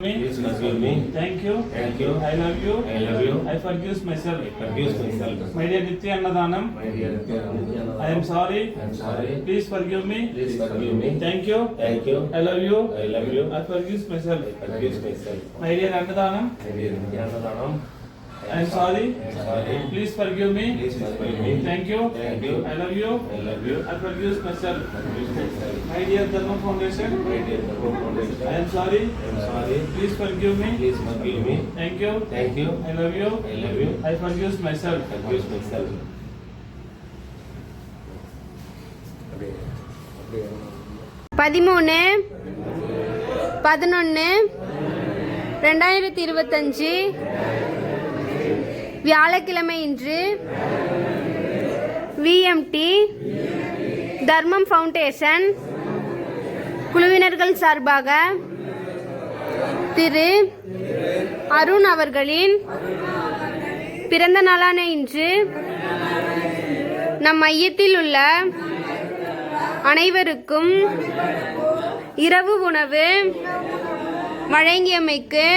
me. Please forgive me. Thank you. Thank you. I love you. I love you. I forgive myself. Forgive myself. My dear Nitya Annadanam, My dear Nityananda, I am sorry. I am sorry. Please forgive me. Please forgive me. Thank you. Thank you. I love you. I love you. I forgive myself. I forgive myself. My dear Annadanam, My dear Nityananda, I am sorry. I am sorry. Please forgive me. Please forgive me. Thank you. Thank you. I love you. I love you. I forgive myself. Forgive myself. My dear Dharma Foundation, My dear Dharma Foundation, I am sorry. I am sorry. Please forgive me. Please forgive me. Thank you. Thank you. I love you. I love you. I forgive myself. Forgive myself. பதிமூணு பதினொன்று ரெண்டாயிரத்தி இருபத்தஞ்சி வியாழக்கிழமை இன்று VMT தர்மம் foundation குழுவினர்கள் சார்பாக திரு அருண் அவர்களின் பிறந்த நாளான இன்று நம் மையத்தில் உள்ள அனைவருக்கும் இரவு உணவு வழங்கியமைக்கு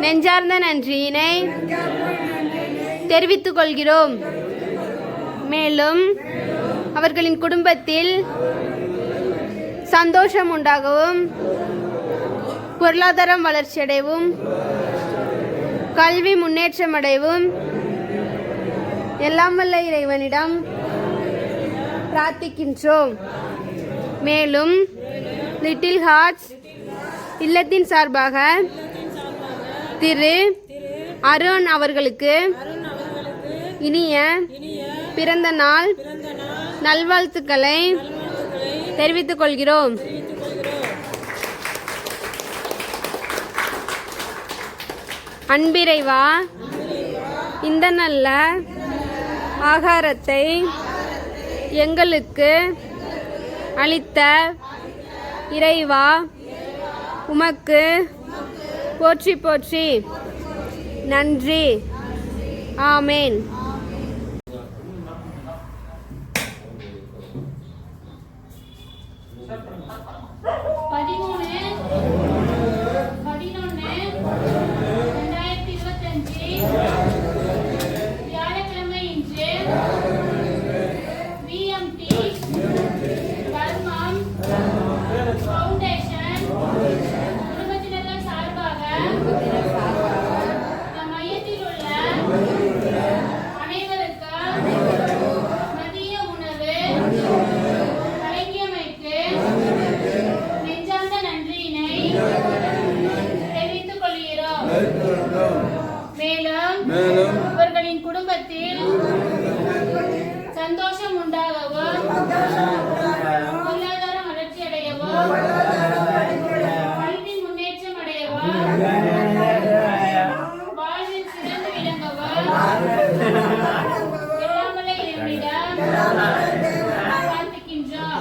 நெஞ்சார்ந்த நன்றியினை தெரிவித்துக் கொள்கிறோம் மேலும் அவர்களின் குடும்பத்தில் சந்தோஷம் உண்டாகவும் பொருளாதாரம் வளர்ச்சியடையவும் கல்வி முன்னேற்றமடையவும் எல்லாம் வல்ல இறைவனிடம் பிரார்த்திக்கின்றோம். மேலும் லிட்டில் ஹார்ட்ஸ் இல்லத்தின் சார்பாக திரு அருண் அவர்களுக்கு இனிய பிறந்த நாள் நல்வாழ்த்துக்களை தெரிவித்துக் கொள்கிறோம். அன்பிறைவா இந்த நல்ல ஆகாரத்தை எங்களுக்கு அளித்த இறைவா உமக்கு போற்றி போற்றி நன்றி. ஆமேன்.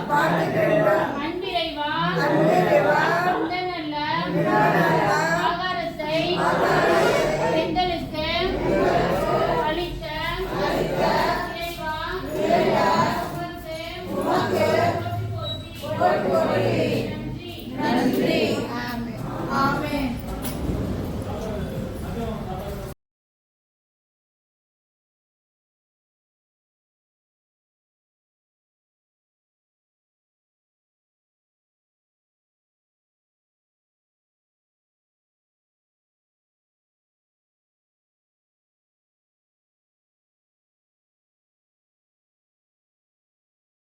வாழ்த்துகின்றோம்